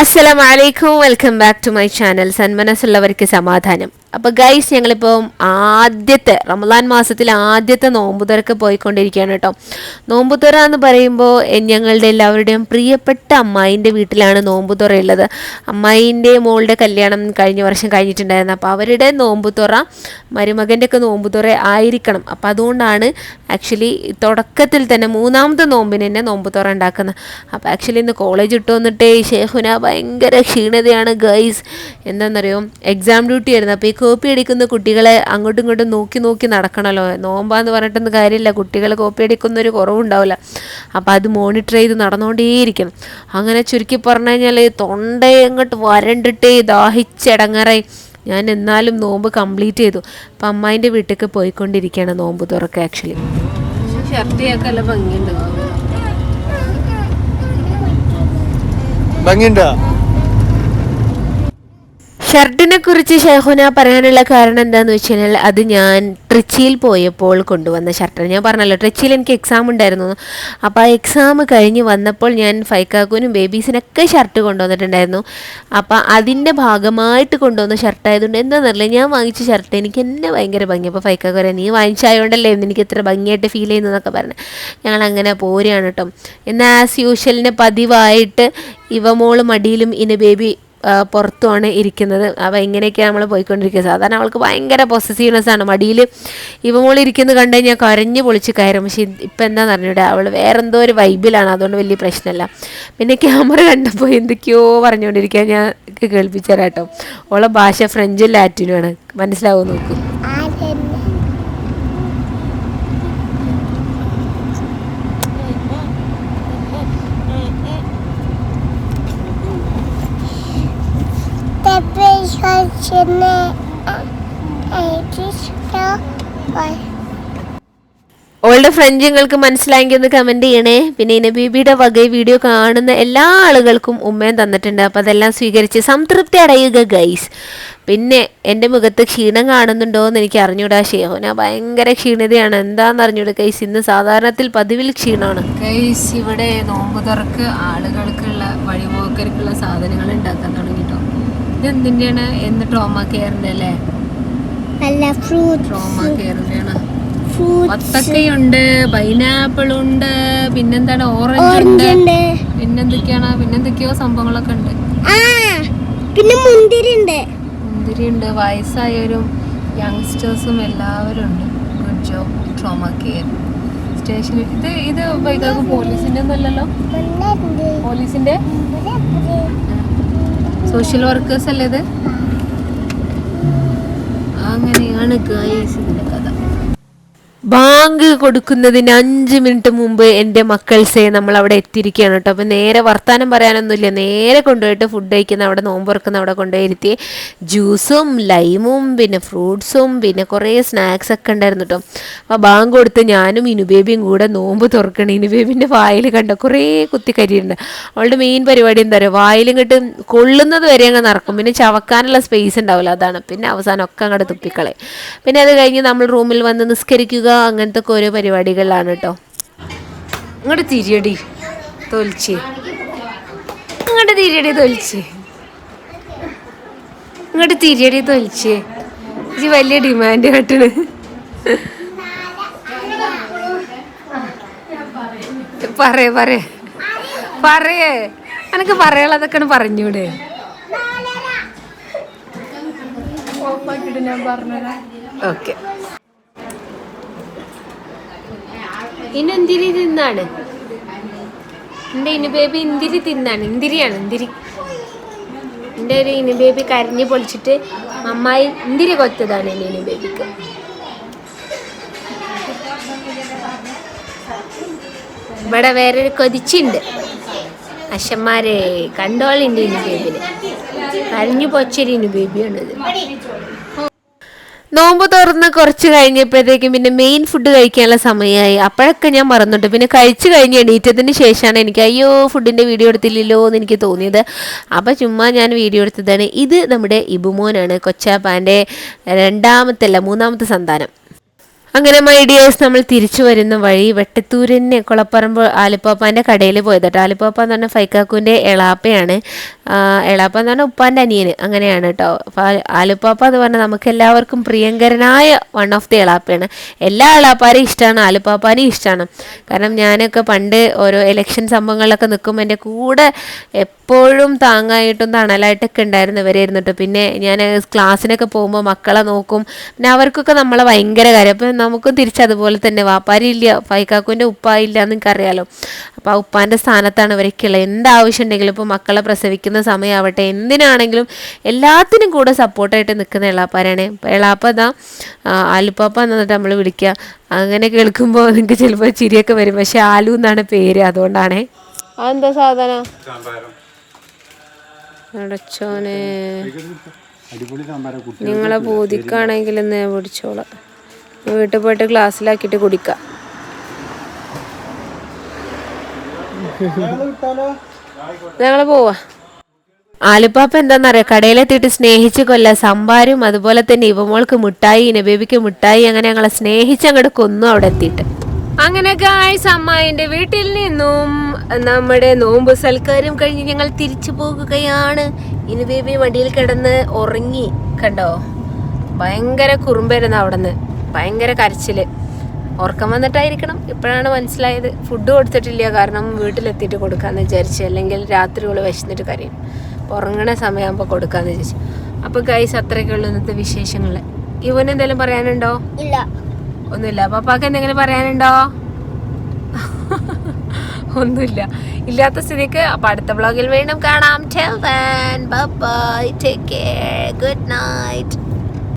അസ്സലാമലൈക്കും. Welcome back to my channel സന്മനസ്സുള്ളവർക്ക് സമാധാനം. അപ്പോൾ ഗൈസ് ഞങ്ങളിപ്പോൾ ആദ്യത്തെ റമദാൻ മാസത്തിൽ ആദ്യത്തെ നോമ്പുതുറക്ക് പോയിക്കൊണ്ടിരിക്കുകയാണ് കേട്ടോ. നോമ്പുതുറ എന്ന് പറയുമ്പോൾ ഞങ്ങളുടെ എല്ലാവരുടെയും പ്രിയപ്പെട്ട അമ്മായിന്റെ വീട്ടിലാണ് നോമ്പുതുറ ഉള്ളത്. അമ്മായിന്റെ മോളുടെ കല്യാണം കഴിഞ്ഞ വർഷം കഴിഞ്ഞിട്ടുണ്ടായിരുന്നു. അപ്പോൾ അവരുടെ നോമ്പുതുറ മരുമകന്റെ ഒക്കെ നോമ്പുതുറ ആയിരിക്കണം. അപ്പോൾ അതുകൊണ്ടാണ് ആക്ച്വലി തുടക്കത്തിൽ തന്നെ മൂന്നാമത്തെ നോമ്പിന് തന്നെ നോമ്പ് തുറ ഉണ്ടാക്കുന്നത് അപ്പോൾ ആക്ച്വലി ഇന്ന് കോളേജ് ഇട്ട് വന്നിട്ട് ഷേഹുന ഭയങ്കര ക്ഷീണതയാണ് ഗൈസ് എന്താണെന്നറിയോ എക്സാം ഡ്യൂട്ടി ആയിരുന്നു. അപ്പോൾ ഈ കോപ്പി അടിക്കുന്ന കുട്ടികളെ അങ്ങോട്ടും ഇങ്ങോട്ടും നോക്കി നോക്കി നടക്കണമല്ലോ നോമ്പാന്ന് പറഞ്ഞിട്ടൊന്നും കാര്യമില്ല. കുട്ടികൾ കോപ്പി അടിക്കുന്ന ഒരു കുറവുണ്ടാവില്ല. അപ്പോൾ അത് മോണിറ്റർ ചെയ്ത് നടന്നുകൊണ്ടേയിരിക്കും അങ്ങനെ ചുരുക്കി പറഞ്ഞു കഴിഞ്ഞാൽ തൊണ്ടയെ അങ്ങോട്ട് വരണ്ടിട്ടേ ദാഹിച്ചടങ്ങറായി. ഞാൻ എന്നാലും നോമ്പ് കംപ്ലീറ്റ് ചെയ്തു. അപ്പം അമ്മായിന്റെ വീട്ടിലേക്ക് പോയിക്കൊണ്ടിരിക്കുകയാണ് നോമ്പ് തുറക്കുക ആക്ച്വലി ഷർട്ടിയൊക്കെ നല്ല ഭംഗിയുണ്ട്. ഭംഗിയുണ്ടോ? ഷർട്ടിനെ കുറിച്ച് ഷെഹുന പറയാനുള്ള കാരണം എന്താന്ന് വെച്ച് കഴിഞ്ഞാൽ അത് ഞാൻ ട്രിച്ചിയിൽ പോയപ്പോൾ കൊണ്ടുവന്ന ഷർട്ടാണ്. ഞാൻ പറഞ്ഞല്ലോ ട്രിച്ചിയിൽ എനിക്ക് എക്സാം ഉണ്ടായിരുന്നു. അപ്പോൾ ആ എക്സാം കഴിഞ്ഞ് വന്നപ്പോൾ ഞാൻ ഫൈക്കാക്കൂനും ബേബീസിനൊക്കെ ഷർട്ട് കൊണ്ടുവന്നിട്ടുണ്ടായിരുന്നു. അപ്പോൾ അതിന്റെ ഭാഗമായിട്ട് കൊണ്ടുവന്ന ഷർട്ട് ആയതുകൊണ്ട് എന്താണെന്നറിയില്ല ഞാൻ വാങ്ങിച്ച ഷർട്ട് എനിക്ക് എന്നെ ഭയങ്കര ഭംഗി. അപ്പോൾ ഫൈക്കാക്കൂരെ നീ വാങ്ങിച്ചായതുകൊണ്ടല്ലേ എനിക്ക് ഇത്ര ഭംഗിയായിട്ട് ഫീൽ ചെയ്യുന്നതെന്നൊക്കെ പറഞ്ഞു. ഞങ്ങൾ അങ്ങനെ പോരുകയാണ് കേട്ടോ. എന്നാൽ ആസ് യൂഷ്വലിന് പതിവായിട്ട് ഇവ മോൾ മടിയിലും ഇനി ബേബി പുറത്തുമാണ് ഇരിക്കുന്നത്. അപ്പോൾ ഇങ്ങനെയൊക്കെയാണ് നമ്മൾ പോയിക്കൊണ്ടിരിക്കുന്നത് സാധാരണ അവൾക്ക് ഭയങ്കര പൊസസീവ്നെസ് ആണ്. മടിയിൽ ഇവ മോൾ ഇരിക്കുന്നത് കണ്ടു കഴിഞ്ഞാൽ കരഞ്ഞ് പൊളിച്ച് കയറും. പക്ഷേ ഇപ്പം എന്താണെന്ന് അറിഞ്ഞൂടെ. അവൾ വേറെ എന്തോ ഒരു വൈബിലാണ് അതുകൊണ്ട് വലിയ പ്രശ്നമല്ല. പിന്നെ ക്യാമറ കണ്ടപ്പോൾ എന്തൊക്കെയോ പറഞ്ഞുകൊണ്ടിരിക്കുക ഞാൻ കേൾപ്പിച്ചു തരാം കേട്ടോ. ഓളെ ഭാഷ ഫ്രഞ്ചും ലാറ്റിനുമാണ് മനസ്സിലാവും നോക്കൂ. ഓളുടെ ഫ്രണ്ട് നിങ്ങൾക്ക് മനസ്സിലായെങ്കിൽ ഒന്ന് കമന്റ് ചെയ്യണേ. പിന്നെ ഇന ബീബിയുടെ വക വീഡിയോ കാണുന്ന എല്ലാ ആളുകൾക്കും ഉമ്മയും തന്നിട്ടുണ്ട്. അപ്പോൾ അതെല്ലാം സ്വീകരിച്ച് സംതൃപ്തി അടയുക ഗൈസ് പിന്നെ എന്റെ മുഖത്ത് ക്ഷീണം കാണുന്നുണ്ടോ എന്ന് എനിക്ക് അറിഞ്ഞൂടാ ഷേഹോന. ഭയങ്കര ക്ഷീണതയാണ്. എന്താന്ന് അറിഞ്ഞൂടാ ഗൈസ് ഇന്ന് സാധാരണത്തിൽ പതിവിൽ ക്ഷീണമാണ്. ഗൈസ് ഇവിടെ നോമ്പ് തുറക്ക് ആളുകൾക്കുള്ള വഴിപോക്കർക്കുള്ള സാധനങ്ങൾ ഉണ്ടാക്കാൻ തുടങ്ങിട്ടോ ഇത് എന്തിന്റെയാണ് എന്ന് ട്രോമ കെയറിന്റെ അല്ലേ? അല്ല ഫ്രൂട്ട് ട്രോമ വത്തക്കയുണ്ട് പൈനാപ്പിൾ ഉണ്ട് പിന്നെന്താണ്? ഓറഞ്ച് ഉണ്ട്. പിന്നെന്തൊക്കെയാണ്? പിന്നെന്തൊക്കെയോ സംഭവങ്ങളൊക്കെ ഉണ്ട്. പിന്നെ മുന്തിരി ഉണ്ട്. മുന്തിരി ഉണ്ട് വയസ്സായവരും യങ്സ്റ്റേഴ്സും എല്ലാവരും ഉണ്ട്. ഗുഡ് ജോബ് ട്രോമ കെയർ സ്റ്റേഷനിൽ ഇത് ഇത് പോലീസിന്റെ ഒന്നല്ലല്ലോ പോലീസിന്റെ? സോഷ്യൽ വർക്കേഴ്സ് അല്ലേ ഇത്? അങ്ങനെയാണ് ഗൈസ് കഥ ബാങ്ക് കൊടുക്കുന്നതിന് അഞ്ച് മിനിറ്റ് മുമ്പ് എന്റെ മക്കൾസെ നമ്മൾ അവിടെ എത്തിയിരിക്കുകയാണ് കേട്ടോ. അപ്പം നേരെ വർത്താനം പറയാനൊന്നുമില്ല. നേരെ കൊണ്ടുപോയിട്ട് ഫുഡ് കഴിക്കുന്ന അവിടെ നോമ്പ് തുറക്കുന്ന അവിടെ കൊണ്ടുപോയി ഇരുത്തി ജ്യൂസും ലൈമും പിന്നെ ഫ്രൂട്ട്സും പിന്നെ കുറേ സ്നാക്സ് ഒക്കെ ഉണ്ടായിരുന്നു കേട്ടോ. അപ്പോൾ ബാങ്ക് കൊടുത്ത് ഞാനും ഇനുബേബിയും കൂടെ നോമ്പ് തുറക്കണം. ഇനുബേബിന്റെ വായിൽ കണ്ട കുറേ കുത്തി കരിയുണ്ട് അവളുടെ മെയിൻ പരിപാടി എന്താ പറയുക വായിലും കിട്ട് കൊള്ളുന്നത് വരെ അങ്ങ് നടക്കും. പിന്നെ ചവക്കാനുള്ള സ്പേസ് ഉണ്ടാവില്ല. അതാണ്. പിന്നെ അവസാനം ഒക്കെ അങ്ങോട്ട് തുപ്പിക്കളെ പിന്നെ അത് കഴിഞ്ഞ് നമ്മൾ റൂമിൽ വന്ന് നിസ്കരിക്കുക അങ്ങനത്തെ ഒക്കെ ഓരോ പരിപാടികളിലാണ് കേട്ടോ. ഇങ്ങോട്ട് തിരിയടി തൊലിച്ച്. ഇങ്ങോട്ട് തിരിയടി തൊലിച്ച്. ഇങ്ങോട്ട് തിരിയടി തൊലിച്ച്. ഇത് വലിയ ഡിമാൻഡ് കേട്ടണ് പറയേ പറയേ. പറയേ. എനിക്ക് പറയാനുള്ളതൊക്കെ പറഞ്ഞൂടെ. ഓക്കെ. ഇനെന്തിരി തിന്നാണ്? എന്റെ ഇനി ബേബി ഇന്തിരി തിന്നാണ്. ഇന്തിരിയാണ് ഇന്തിരി എന്റെ ഒരു ഇനി ബേബി കരഞ്ഞ് പൊളിച്ചിട്ട് അമ്മായി ഇന്തിരി കൊത്തതാണ് എന്റെ ഇനി ബേബിക്ക് ഇവിടെ വേറൊരു കൊതിച്ചുണ്ട്. അശന്മാരെ കണ്ടോളിന്റെ ഇനി ബേബിനെ കരഞ്ഞു പൊച്ചൊരു ഇനി ബേബിയാണിത് നോമ്പ് തുറന്ന് കുറച്ച് കഴിഞ്ഞപ്പോഴത്തേക്കും പിന്നെ മെയിൻ ഫുഡ് കഴിക്കാനുള്ള സമയമായി. അപ്പോഴൊക്കെ ഞാൻ മറന്നിട്ട്. പിന്നെ കഴിച്ചു കഴിഞ്ഞ് എണീറ്റതിന് ശേഷമാണ് എനിക്ക് അയ്യോ ഫുഡിന്റെ വീഡിയോ എടുത്തില്ലല്ലോ എന്ന് എനിക്ക് തോന്നിയത്. അപ്പോൾ ചുമ്മാ ഞാൻ വീഡിയോ എടുത്തതാണ്. ഇത് നമ്മുടെ ഇബുമോനാണ് കൊച്ചാപ്പാന്റെ രണ്ടാമത്തെ അല്ല മൂന്നാമത്തെ സന്താനം. അങ്ങനെ മൈ ഡിയേഴ്സ് നമ്മൾ തിരിച്ചു വരുന്ന വഴി വെട്ടത്തൂരിന് കുളപ്പറമ്പ് ആലിപ്പാപ്പാന്റെ കടയിൽ പോയത് കേട്ടോ ആലിപ്പാപ്പ എന്ന് പറഞ്ഞാൽ ഫൈക്കാക്കുവിന്റെ എളാപ്പയാണ്. എളാപ്പ എന്ന് പറഞ്ഞാൽ ഉപ്പാന്റെ അനിയന് അങ്ങനെയാണ് കേട്ടോ ആലിപ്പാപ്പ എന്ന് പറഞ്ഞാൽ നമുക്ക് എല്ലാവർക്കും പ്രിയങ്കരനായ വൺ ഓഫ് ദി എളാപ്പയാണ്. എല്ലാ എളാപ്പാരെയും ഇഷ്ടമാണ് ആലിപ്പാപ്പാനെയും ഇഷ്ടമാണ് കാരണം ഞാനൊക്കെ പണ്ട് ഓരോ ഇലക്ഷൻ സംഭവങ്ങളിലൊക്കെ നിൽക്കുമ്പോൾ എന്റെ കൂടെ എപ്പോഴും താങ്ങായിട്ടും തണലായിട്ടൊക്കെ ഉണ്ടായിരുന്നു ഇവരായിരുന്നു കേട്ടോ പിന്നെ ഞാൻ ക്ലാസ്സിനൊക്കെ പോകുമ്പോൾ മക്കളെ നോക്കും. പിന്നെ അവർക്കൊക്കെ നമ്മളെ ഭയങ്കര കാര്യം. അപ്പം നമുക്കും തിരിച്ചതുപോലെ തന്നെ വാപ്പാരി ഇല്ല ഫൈക്കാക്കുവിന്റെ ഉപ്പായില്ല എന്നൊക്കെ എന്ന് എനിക്കറിയാലോ അപ്പോൾ ആ ഉപ്പാന്റെ സ്ഥാനത്താണ് ഇവരൊക്കെയുള്ളത് എന്താവശ്യം ഉണ്ടെങ്കിലും ഇപ്പോൾ മക്കളെ പ്രസവിക്കുന്ന സമയമാവട്ടെ എന്തിനാണെങ്കിലും എല്ലാത്തിനും കൂടെ സപ്പോർട്ടായിട്ട് നിൽക്കുന്ന എളാപ്പാരാണ്. എളാപ്പ ഇതാ ആലുപ്പാപ്പ എന്നിട്ട് നമ്മൾ വിളിക്കുക അങ്ങനെ കേൾക്കുമ്പോൾ നിങ്ങൾക്ക് ചിലപ്പോൾ ചിരിയൊക്കെ വരും. പക്ഷേ ആലു എന്നാണ് പേര് അതുകൊണ്ടാണേ. അതെന്താ സാധനം? അടച്ചോനെ നിങ്ങളെ ബോധിക്കാണെങ്കിൽ ഇന്ന് പിടിച്ചോളാം. വീട്ടിൽ പോയിട്ട് ഗ്ലാസ്സിലാക്കിയിട്ട് കുടിക്കാം. ഞങ്ങൾ പോവാ. ആലിപ്പാപ്പ എന്താണെന്നറിയാം കടയിലെത്തിയിട്ട് സ്നേഹിച്ച് കൊല്ല. സംഭാരും അതുപോലെ തന്നെ ഇവമോൾക്ക് മിഠായി നബേബിക്ക് മിഠായി അങ്ങനെ ഞങ്ങളെ സ്നേഹിച്ച് അങ്ങോട്ട് കൊന്നു അവിടെ എത്തിയിട്ട്. അങ്ങനെ ഗായ്സ് അമ്മായിന്റെ വീട്ടിൽ നിന്നും നമ്മുടെ നോമ്പ് സൽക്കാരം കഴിഞ്ഞ് ഞങ്ങൾ തിരിച്ചു പോകുകയാണ്. ഇനി ബേബി വണ്ടിയിൽ കിടന്ന് ഉറങ്ങി. കണ്ടോ? ഭയങ്കര കുറുമ്പായിരുന്നു അവിടെ നിന്ന് ഭയങ്കര കരച്ചിൽ ഉറക്കം വന്നിട്ടായിരിക്കണം. ഇപ്പോഴാണ് മനസ്സിലായത്. ഫുഡ് കൊടുത്തിട്ടില്ല. കാരണം വീട്ടിലെത്തിയിട്ട് കൊടുക്കാമെന്ന് വിചാരിച്ചു. അല്ലെങ്കിൽ രാത്രി ഉള്ള വിശന്നിട്ട് കരയും. അപ്പോൾ ഉറങ്ങണ സമയമാകുമ്പോൾ കൊടുക്കാന്ന് വിചാരിച്ചു. അപ്പോൾ ഗൈസ് അത്രയൊക്കെയുള്ള ഇന്നത്തെ വിശേഷങ്ങൾ ഇവന് എന്തെങ്കിലും പറയാനുണ്ടോ? ഇല്ല. ഒന്നുമില്ല. പപ്പാക്ക് എന്തെങ്കിലും പറയാനുണ്ടോ? ഒന്നുമില്ല. ഇല്ലാത്ത സ്ഥിതിക്ക് അപ്പൊ അടുത്ത വ്ളോഗിൽ വീണ്ടും കാണാം. Bye take care good night